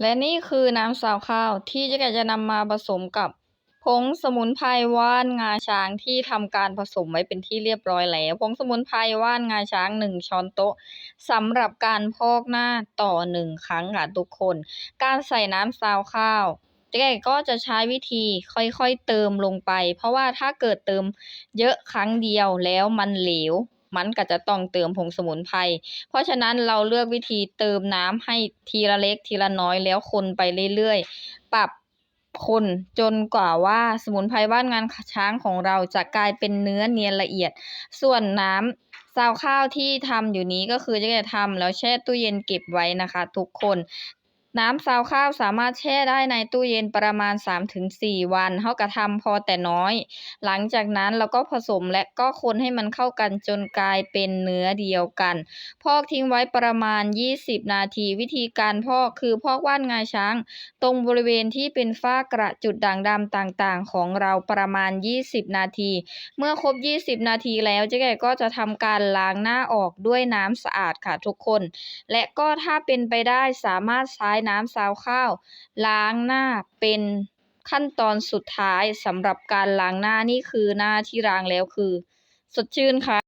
และนี่คือน้ำซาวข้าวที่เจ๊ไก่จะนำมาผสมกับผงสมุนไพรว่านงาช้างที่ทำการผสมไว้เป็นที่เรียบร้อยแล้วผงสมุนไพรว่านงาช้างหนึ่งช้อนโต๊ะสำหรับการพอกหน้าต่อหนึ่งครั้งค่ะทุกคน การใส่น้ำซาวข้าวเจ๊ไก่ก็จะใช้วิธีค่อยๆเติมลงไป เพราะว่าถ้าเกิดเติมเยอะครั้งเดียวแล้วมันเหลว มันก็จะต้องเติมผงสมุนไพร เพราะฉะนั้นเราเลือกวิธีเติมน้ำให้ทีละเล็กทีละน้อยแล้วคนไปเรื่อยๆ ปรับคนจนกว่าว่าสมุนไพรบ้านงานช้างของเราจะกลายเป็นเนื้อเนียนละเอียด ส่วนน้ำซาวข้าวที่ทำอยู่นี้ก็คือจะจะทำแล้วแช่ตู้เย็นเก็บไว้นะคะ ทุกคน น้ำซาวข้าวสามารถแช่ได้ในตู้เย็นประมาณ 3-4 วันเฮาก็ทำพอแต่น้อย หลังจากนั้นเราก็ผสมและก็คนให้มันเข้ากันจนกลายเป็นเนื้อเดียวกัน พอกทิ้งไว้ประมาณ 20 นาทีวิธีการพอกคือพอกว่านงาช้าง ตรงบริเวณที่เป็นฝ้ากระจุดด่างดำต่างๆ ของเราประมาณ 20 นาที เมื่อครบ 20 นาทีแล้วเจ๊ไก่ก็จะทำการล้างหน้าออกด้วยน้ำสะอาดค่ะทุกคน และก็ถ้าเป็นไปได้สามารถใช้น้ำซาวข้าว ล้างหน้าเป็นขั้นตอนสุดท้ายสำหรับการล้างหน้านี่คือหน้าที่ล้างแล้วคือ สดชื่นค่ะ